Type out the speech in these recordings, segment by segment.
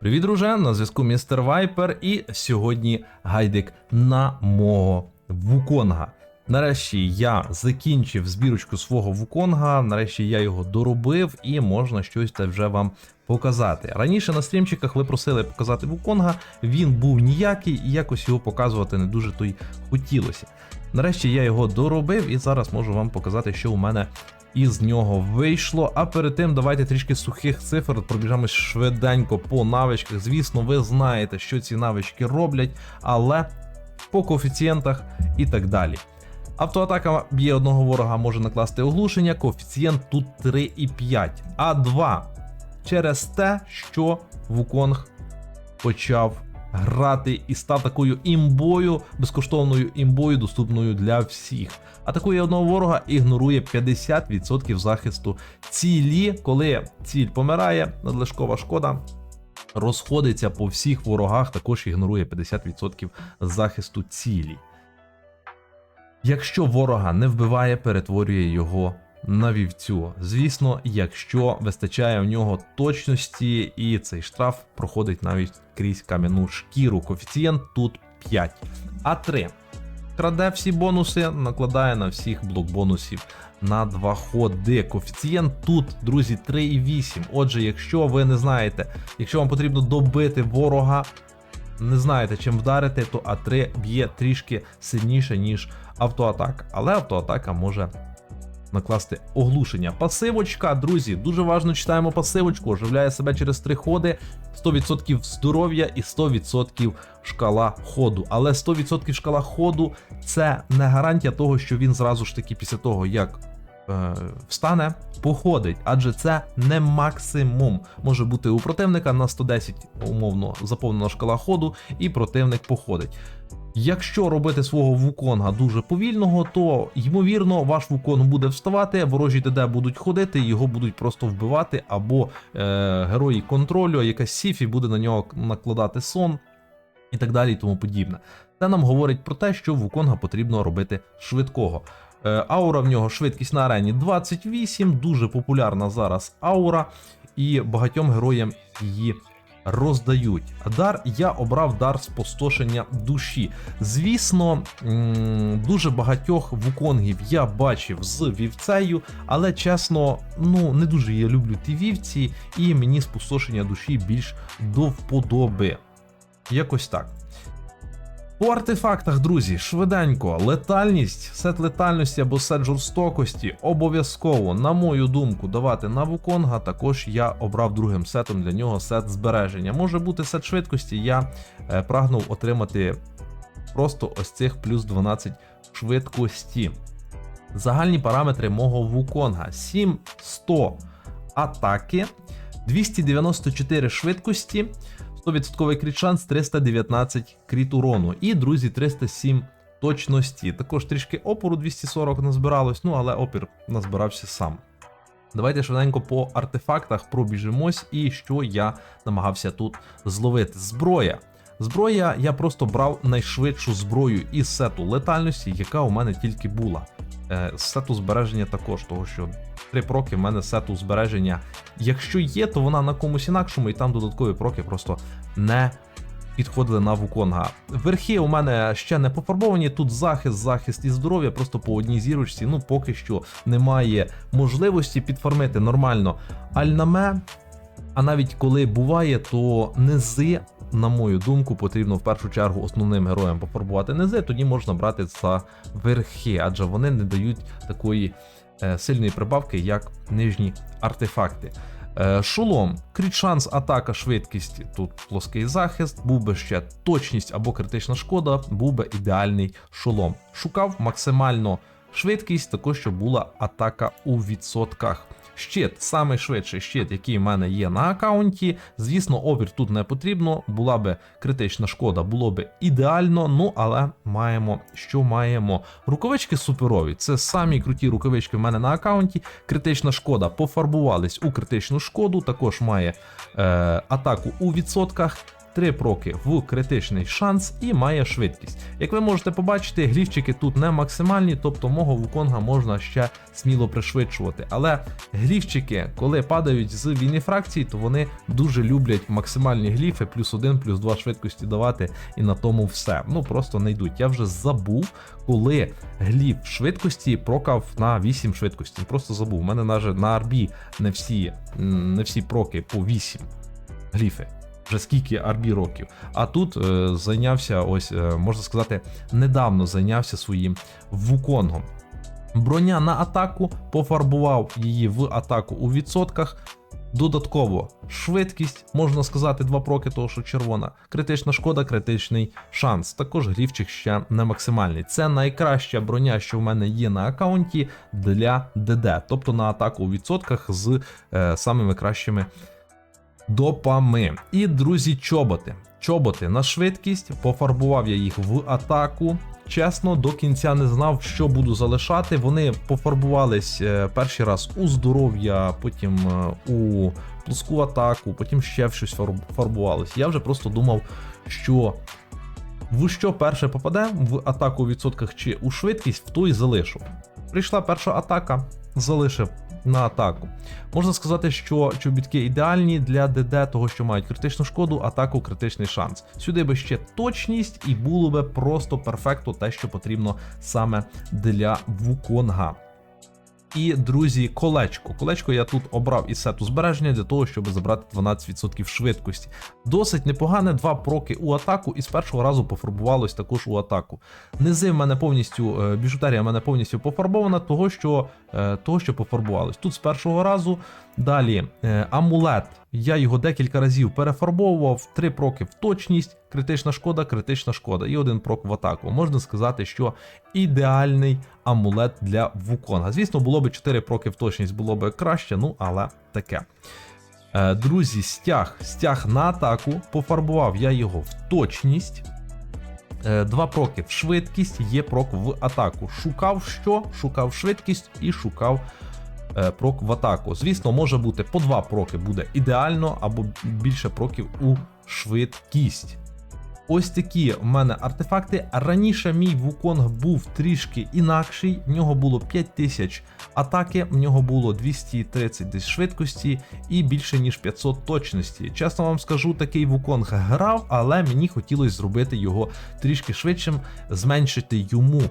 Привіт, друже! На зв'язку містер Вайпер, і сьогодні гайдик на мого Вуконга. Нарешті я закінчив збірочку свого Вуконга. Нарешті я його доробив і можна щось та вже вам показати. Раніше на стрімчиках ви просили показати Вуконга, він був ніякий і якось його показувати не дуже то й хотілося. Нарешті я його доробив і зараз можу вам показати, що у мене із нього вийшло. А перед тим давайте трішки сухих цифр пробіжамось швиденько по навичках. Звісно, ви знаєте, що ці навички роблять, але по коефіцієнтах і так далі. Автоатака б'є одного ворога може накласти оглушення, коефіцієнт тут 3,5, а 2 через те, що Вуконг почав грати і став такою імбою, безкоштовною імбою, доступною для всіх. Атакує одного ворога, ігнорує 50% захисту цілі. Коли ціль помирає, надлишкова шкода розходиться по всіх ворогах, також ігнорує 50% захисту цілі. Якщо ворога не вбиває, перетворює його на вівцю. Звісно, якщо вистачає в нього точності, і цей штраф проходить навіть крізь кам'яну шкіру. Коефіцієнт тут 5. А 3. Краде всі бонуси, накладає на всіх блок бонусів на 2 ходи. Коефіцієнт тут, друзі, 3,8. Отже, якщо ви не знаєте, якщо вам потрібно добити ворога, не знаєте, чим вдарити, то А3 б'є трішки сильніше, ніж автоатака. Але автоатака може накласти оглушення. Пасивочка, друзі, дуже важно читаємо пасивочку, оживляє себе через три ходи, 100% здоров'я і 100% шкала ходу. Але 100% шкала ходу це не гарантія того, що він зразу ж таки після того, як встане, походить, адже це не максимум. Може бути у противника на 110 умовно заповнена шкала ходу, і противник походить. Якщо робити свого вуконга дуже повільного, то ймовірно ваш вуконг буде вставати, ворожі ТД будуть ходити, його будуть просто вбивати, або е, герої контролю, якась сіфі буде на нього накладати сон і так далі, і тому подібне. Це нам говорить про те, що вуконга потрібно робити швидкого. Е, аура в нього швидкість на арені 28, дуже популярна зараз аура, і багатьом героям її роздають. Дар я обрав дар спустошення душі. Звісно, дуже багатьох вуконгів я бачив з вівцею, але чесно, ну не дуже я люблю ті вівці, і мені спустошення душі більш до вподоби. Якось так. По артефактах, друзі, швиденько, летальність, сет летальності або сет жорстокості обов'язково, на мою думку, давати на Вуконга. Також я обрав другим сетом для нього сет збереження. Може бути сет швидкості, я е, прагнув отримати просто ось цих плюс 12 швидкості. Загальні параметри мого Вуконга: 7100 атаки, 294 швидкості. 100% кріт шанс 319 кріт урону. І, друзі, 307 точності. Також трішки опору 240 назбиралось, ну але опір назбирався сам. Давайте швиденько по артефактах пробіжимось, і що я намагався тут зловити. Зброя. Зброя я просто брав найшвидшу зброю із сету летальності, яка у мене тільки була. Е, сету збереження також, того що 3 проки в мене сету збереження. Якщо є, то вона на комусь інакшому, і там додаткові проки просто не підходили на вуконга. Верхи у мене ще не пофарбовані. Тут захист, захист і здоров'я, просто по одній зірочці. Ну поки що немає можливості підфармити нормально альнаме. А навіть коли буває, то низи, на мою думку, потрібно в першу чергу основним героям пофарбувати низи, тоді можна брати за верхи, адже вони не дають такої е, сильної прибавки, як нижні артефакти. Е, Шолом, кріт шанс, атака, швидкість, тут плоский захист, був би ще точність або критична шкода, був би ідеальний шолом. Шукав максимально швидкість, також щоб була атака у відсотках. Щит, самий швидший щит, який в мене є на аккаунті. Звісно, опір тут не потрібно, була би критична шкода, було би ідеально, ну але маємо, що маємо. Рукавички суперові. Це самі круті рукавички в мене на аккаунті. Критична шкода пофарбувались у критичну шкоду, також має е, атаку у відсотках. 3 проки в критичний шанс і має швидкість. Як ви можете побачити, глівчики тут не максимальні, тобто мого вуконга можна ще сміло пришвидшувати. Але глівчики, коли падають з війни фракції, то вони дуже люблять максимальні гліфи, плюс 1, плюс 2 швидкості давати, і на тому все. Ну просто не йдуть. Я вже забув, коли гліф швидкості прокав на 8 швидкості. Просто забув. У мене навіть на арбі не всі, не всі проки по 8 гліфи. Вже скільки арбі років. А тут е, зайнявся, ось, е, можна сказати, недавно зайнявся своїм вуконгом. Броня на атаку, пофарбував її в атаку у відсотках. Додатково швидкість, можна сказати, два проки, того що червона. Критична шкода, критичний шанс. Також глівчик ще не максимальний. Це найкраща броня, що в мене є на аккаунті для ДД, тобто на атаку у відсотках з е, самими кращими допами. І, друзі, чоботи. Чоботи на швидкість, пофарбував я їх в атаку. Чесно, до кінця не знав, що буду залишати. Вони пофарбувались е, перший раз у здоров'я, потім е, у плоску атаку, потім ще в щось фарб- фарбувалось. Я вже просто думав, що в що перше попаде в атаку у відсотках чи у швидкість, в той залишу. Прийшла перша атака, залишив на атаку. Можна сказати, що чобітки ідеальні для ДД, того що мають критичну шкоду, атаку, критичний шанс. Сюди би ще точність, і було би просто перфекто те, що потрібно саме для Вуконга. І, друзі, колечко. Колечко я тут обрав із сету збереження для того, щоб забрати 12% швидкості. Досить непогане, два проки у атаку, і з першого разу пофарбувалось також у атаку. Низи в мене повністю, е, біжутерія в мене повністю пофарбована, того що, е, того, що пофарбувалось. Тут з першого разу. Далі е, амулет. Я його декілька разів перефарбовував, три проки в точність, критична шкода, критична шкода і один прок в атаку. Можна сказати, що ідеальний амулет для Вуконга. Звісно, було б 4 проки в точність, було б краще, ну але таке. Е, Друзі, стяг, стяг на атаку. Пофарбував я його в точність. Е, Два проки в швидкість, є прок в атаку. Шукав що? Шукав швидкість і шукав прок в атаку. Звісно, може бути по два проки буде ідеально, або більше проків у швидкість. Ось такі в мене артефакти. Раніше мій Вуконг був трішки інакший. В нього було 5000 атаки, в нього було 230 десь швидкості і більше ніж 500 точності. Чесно вам скажу, такий Вуконг грав, але мені хотілося зробити його трішки швидшим, зменшити йому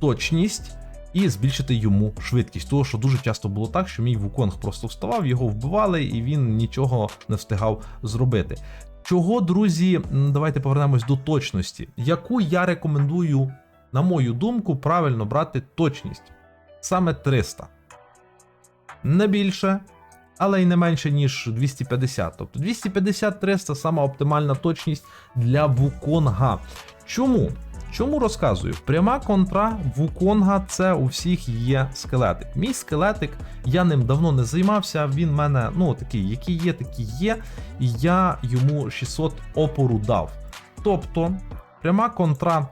точність. І збільшити йому швидкість, того що дуже часто було так, що мій Вуконг просто вставав, його вбивали, і він нічого не встигав зробити. Чого, друзі, давайте повернемось до точності. Яку я рекомендую, на мою думку, правильно брати точність? Саме 300. Не більше, але й не менше, ніж 250. Тобто 250-300 сама оптимальна точність для Вуконга. Чому? Чому розказую? Пряма контра Вуконга це у всіх є скелетик. Мій скелетик, я ним давно не займався. Він в мене, ну такий, який є, такий є. І я йому 600 опору дав. Тобто, пряма контра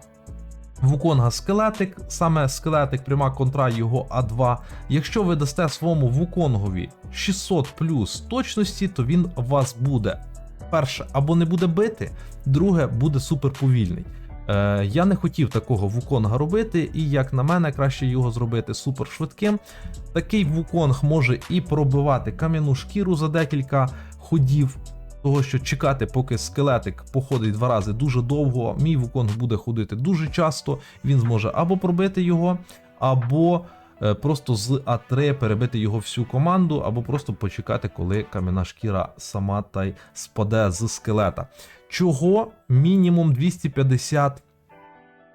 Вуконга скелетик, саме скелетик, пряма контра його А2. Якщо ви дасте своєму Вуконгові 600 плюс точності, то він вас буде перше або не буде бити, друге буде супер повільний. Е, я не хотів такого вуконга робити, і як на мене, краще його зробити супер швидким. Такий вуконг може і пробивати кам'яну шкіру за декілька ходів. Того, що чекати, поки скелетик походить два рази дуже довго, мій вуконг буде ходити дуже часто, він зможе або пробити його, або е, просто з А3 перебити його всю команду, або просто почекати, коли кам'яна шкіра сама та й спаде з скелета. Чого мінімум 250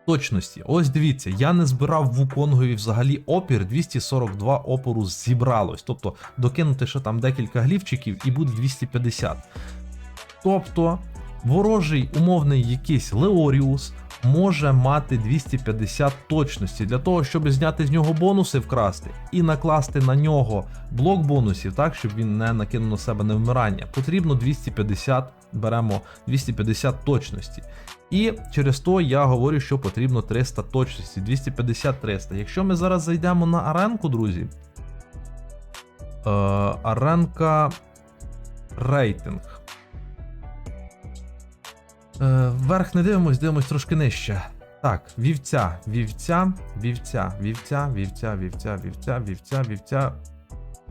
точності? Ось дивіться, я не збирав в Вуконгові взагалі опір, 242 опору зібралось. Тобто докинути ще там декілька глівчиків і буде 250. Тобто ворожий умовний якийсь Леоріус може мати 250 точності для того, щоб зняти з нього бонуси вкрасти і накласти на нього блок бонусів, так щоб він не накинув на себе невмирання. Потрібно 250, беремо 250 точності. І через то я говорю, що потрібно 300 точності, 250-300. Якщо ми зараз зайдемо на аренку, друзі. Е, аренка рейтинг. Е, вверх не дивимось, дивимось трошки нижче. Так, вівця, вівця, вівця, вівця, вівця, вівця, вівця, вівця, вівця.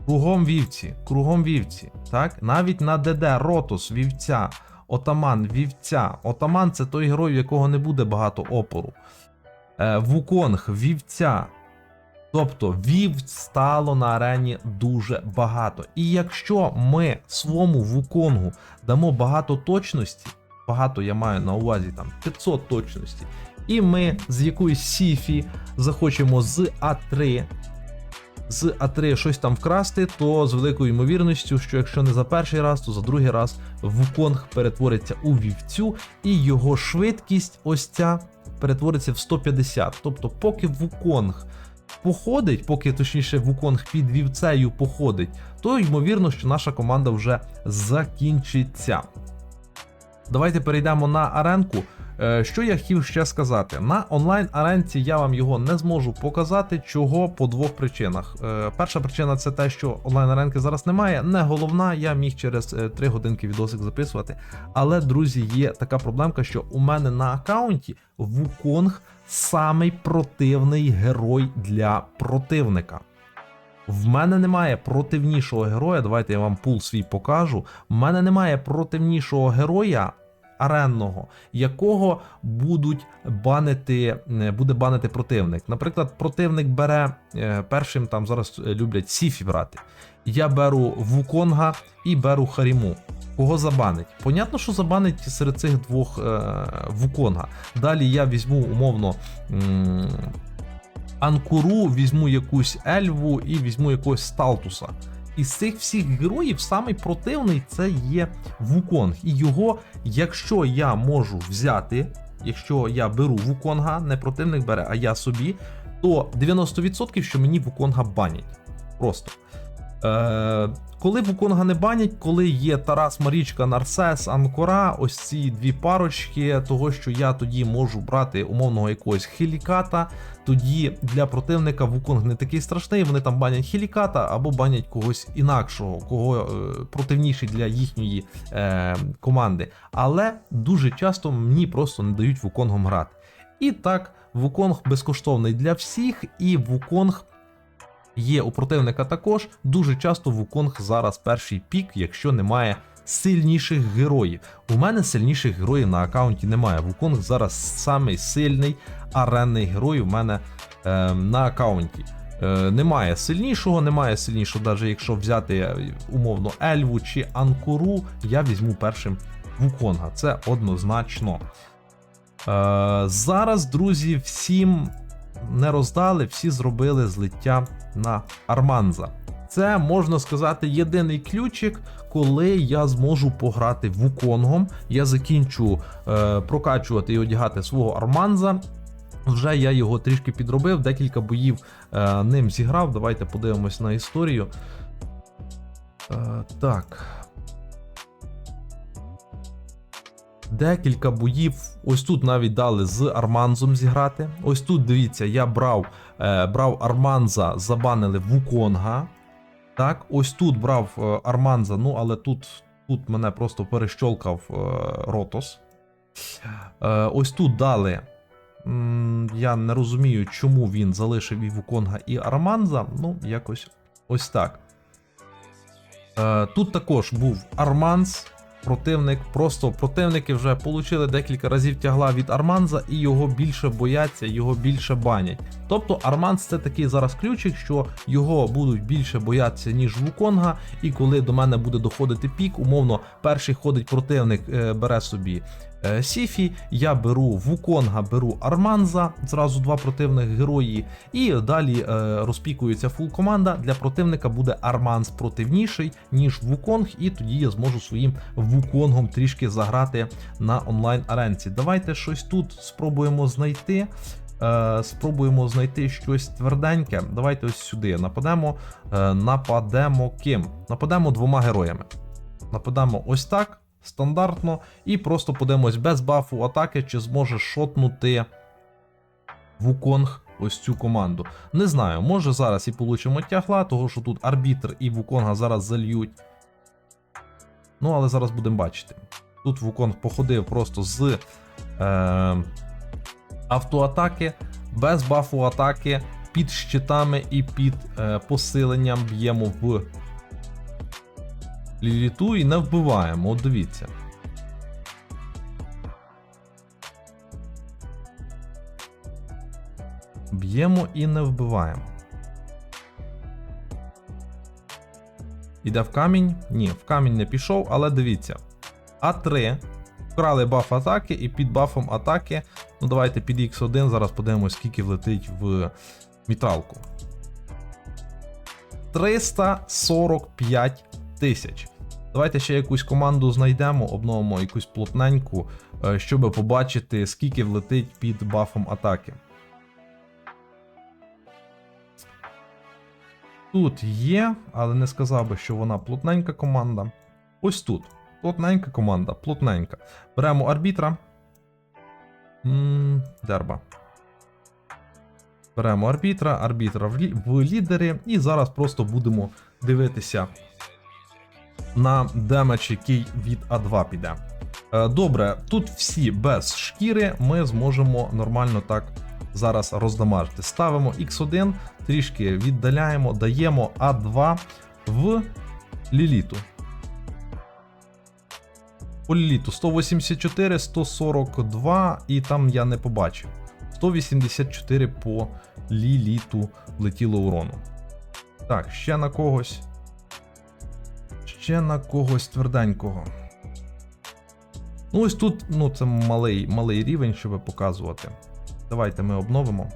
Кругом вівці, кругом вівці. Так, навіть на ДД Ротус, вівця, отаман, вівця. Отаман це той герой, у якого не буде багато опору. Е, Вуконг, вівця. Тобто вівць стало на арені дуже багато. І якщо ми своєму вуконгу дамо багато точності, багато я маю на увазі там 500 точності, і ми з якоїсь сіфі захочемо з А3 з А3 щось там вкрасти, то з великою ймовірністю, що якщо не за перший раз, то за другий раз Вуконг перетвориться у вівцю, і його швидкість ось ця перетвориться в 150. Тобто, поки Вуконг походить, поки точніше Вуконг під вівцею походить, то ймовірно, що наша команда вже закінчиться. Давайте перейдемо на аренку. Е, Що я хотів ще сказати? На онлайн аренці я вам його не зможу показати, чого по двох причинах. Е, Перша причина це те, що онлайн аренки зараз немає. Не головна, я міг через 3 годинки відосик записувати. Але, друзі, є така проблемка, що у мене на аккаунті Вуконг самий противний герой для противника. В мене немає противнішого героя. Давайте я вам пул свій покажу. В мене немає противнішого героя аренного, якого будуть банити, е, буде банити противник. Наприклад, противник бере е, першим там зараз е, люблять Сіфі брати. Я беру Вуконга і беру Харіму. Кого забанить? Понятно, що забанить серед цих двох е, Вуконга. Далі я візьму умовно. м, Анкуру, візьму якусь Ельву і візьму якогось Сталтуса. Із цих всіх героїв самий противний це є Вуконг. І його, якщо я можу взяти, якщо я беру Вуконга, не противник бере, а я собі, то 90% що мені Вуконга банять. Просто. Е, коли Вуконга не банять, коли є Тарас Марічка, Нарсес, Анкора, ось ці дві парочки, того що я тоді можу брати умовного якогось хіліката, тоді для противника Вуконг не такий страшний, вони там банять хіліката або банять когось інакшого, кого е, противніший для їхньої е, команди. Але дуже часто мені просто не дають Вуконгом грати. І так, Вуконг безкоштовний для всіх, і Вуконг є у противника також. Дуже часто Вуконг зараз перший пік, якщо немає сильніших героїв. У мене сильніших героїв на аккаунті немає. Вуконг зараз самий сильний аренний герой у мене е, на аккаунті. Е, немає сильнішого, немає сильнішого, навіть якщо взяти е, умовно Ельву чи Анкуру, я візьму першим Вуконга. Це однозначно. Е, зараз, друзі, всім не роздали, всі зробили злиття на Арманза. Це можна сказати єдиний ключик, коли я зможу пограти Вуконгом. Я закінчу е, прокачувати і одягати свого Арманза. Вже я його трішки підробив, декілька боїв е, ним зіграв. Давайте подивимось на історію. Е, так. Декілька боїв. Ось тут навіть дали з Арманзом зіграти. Ось тут, дивіться, я брав, е, брав Арманза, забанили Вуконга. Так, ось тут брав е, Арманза, ну але тут, тут мене просто перещолкав е, Ротос. Ось тут дали. Я не розумію, чому він залишив і Вуконга, і Арманза. Ну, якось ось так. Тут також був Арманз, противник. Просто противники вже отримали декілька разів тягла від Арманза, і його більше бояться, його більше банять. Тобто Арманз це такий зараз ключик, що його будуть більше боятися, ніж Вуконга. І коли до мене буде доходити пік, умовно, перший ходить противник, е, бере собі. Е, Сіфі, я беру Вуконга, беру Арманза, зразу два противних герої, і далі е, розпікується фул команда. Для противника буде Арманз противніший, ніж Вуконг, і тоді я зможу своїм Вуконгом трішки заграти на онлайн аренці. Давайте щось тут спробуємо знайти. Е, спробуємо знайти щось тверденьке. Давайте ось сюди нападемо. Нападемо ким? Нападемо двома героями. Нападемо ось так, стандартно, і просто подивимось без бафу атаки, чи зможе шотнути Вуконг ось цю команду. Не знаю, може зараз і получимо тягла, того що тут арбітр і Вуконга зараз зальють. Ну, але зараз будемо бачити. Тут Вуконг походив просто з е, автоатаки, без бафу атаки, під щитами і під е, посиленням б'ємо в ліліту і не вбиваємо. От дивіться. Б'ємо і не вбиваємо. Іде в камінь? Ні, в камінь не пішов, але дивіться. А3. Вкрали баф атаки і під бафом атаки. Ну давайте під X1 зараз подивимось, скільки влетить в мітралку. 345 тисяч. Давайте ще якусь команду знайдемо, обновимо якусь плотненьку, е, щоб побачити, скільки влетить під бафом атаки. Тут є, але не сказав би, що вона плотненька команда. Ось тут. Плотненька команда, плотненька. Беремо арбітра. М, Дерба. Беремо арбітра, арбітра в, лі- в лідери, і зараз просто будемо дивитися на демедж, який від А2 піде. Е, Добре, тут всі без шкіри ми зможемо нормально так зараз роздамажити. Ставимо X1, трішки віддаляємо, даємо А2 в ліліту. По ліліту 184, 142, і там я не побачив. 184 по ліліту влетіло урону. Так, ще на когось. Ще на когось тверденького. Ну, ось тут, ну, це малий, малий рівень, щоб показувати. Давайте ми обновимо.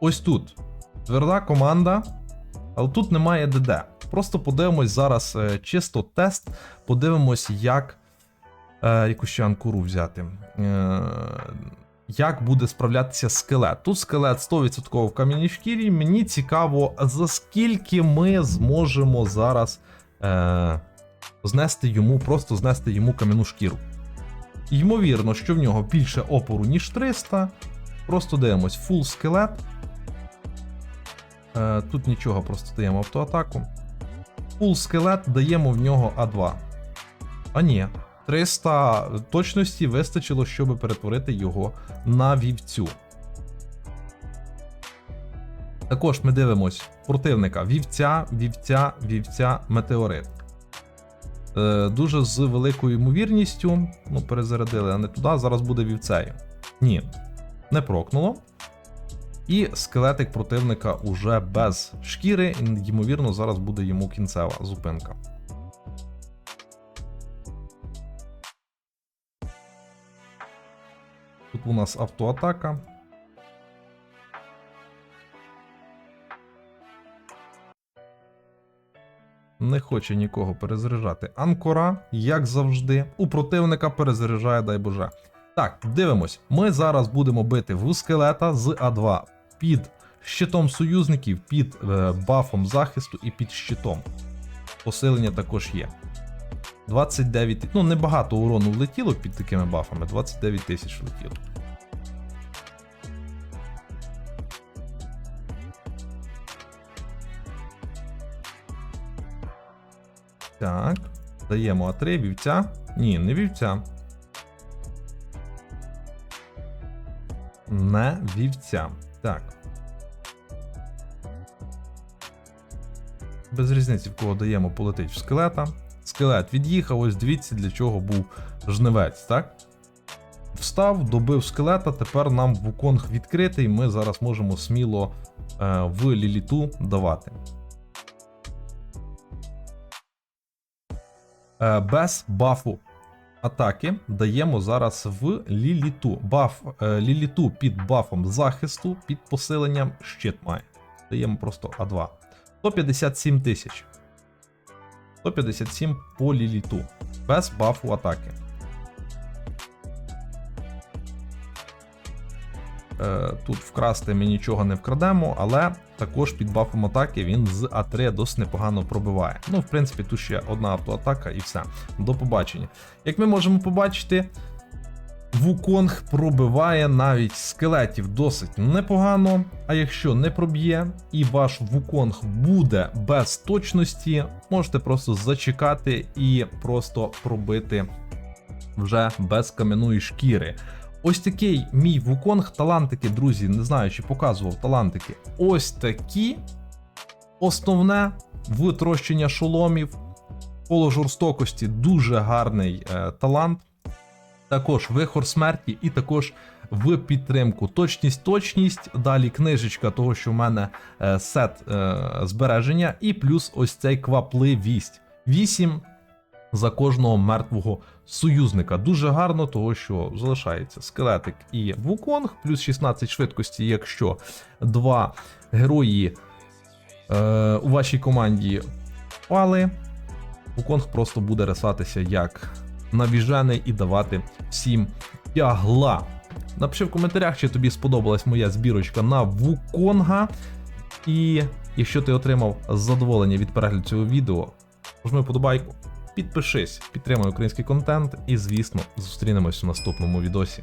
Ось тут. Тверда команда, але тут немає ДД. Просто подивимось зараз е, чисто тест. Подивимось, як. Е, яку ще анкуру взяти. Е, як буде справлятися скелет. Тут скелет 100% в кам'яній шкірі. Мені цікаво, за скільки ми зможемо зараз е, знести йому, просто знести йому кам'яну шкіру. Ймовірно, що в нього більше опору, ніж 300. Просто дивимось, фул скелет. Е, тут нічого, просто даємо автоатаку. Фул скелет даємо в нього А2. А ні, 300 точності вистачило, щоб перетворити його на вівцю. Також ми дивимось противника вівця, вівця, вівця, метеорит. Е, дуже з великою ймовірністю. Ну, перезарядили, а не туди, зараз буде вівцею. Ні, не прокнуло. І скелетик противника уже без шкіри, ймовірно, зараз буде йому кінцева зупинка. Тут у нас автоатака. Не хоче нікого перезаряджати. Анкора, як завжди, у противника перезаряджає, дай Боже. Так, дивимось. Ми зараз будемо бити в скелета з А2 під щитом союзників, під е, бафом захисту і під щитом. Посилення також є. 29. Ну, небагато урону влетіло під такими бафами. 29 тисяч влетіло. Так. Даємо А3, вівця. Ні, не вівця. Не вівця. Так. Без різниці, в кого даємо полетить в скелета. Скелет від'їхав, ось дивіться, для чого був жнивець, так? Встав, добив скелета, тепер нам вуконг відкритий, ми зараз можемо сміло е, в ліліту давати. Е, без бафу атаки даємо зараз в ліліту. Баф е, ліліту під бафом захисту, під посиленням щит має. Даємо просто А2. 157 тисяч. 157 по ліліту. Без бафу атаки. Е, Тут вкрасти ми нічого не вкрадемо, але також під бафом атаки він з А3 досить непогано пробиває. Ну, в принципі, тут ще одна автоатака і все. До побачення. Як ми можемо побачити, Вуконг пробиває навіть скелетів досить непогано. А якщо не проб'є і ваш Вуконг буде без точності, можете просто зачекати і просто пробити вже без кам'яної шкіри. Ось такий мій Вуконг, талантики, друзі, не знаю, чи показував талантики. Ось такі. Основне витрощення шоломів. Коло жорстокості дуже гарний е, талант. Також вихор смерті, і також в підтримку. Точність, точність. Далі книжечка того, що в мене е, сет е, збереження, і плюс ось цей квапливість. 8 за кожного мертвого союзника. Дуже гарно, того що залишається скелетик і вуконг, плюс 16 швидкості, якщо два герої е, у вашій команді впали. Вуконг просто буде рисатися як навіжений і давати всім тягла. Напиши в коментарях, чи тобі сподобалась моя збірочка на Вуконга. І якщо ти отримав задоволення від перегляду цього відео, жми подобайку, підпишись, підтримай український контент і, звісно, зустрінемось у наступному відосі.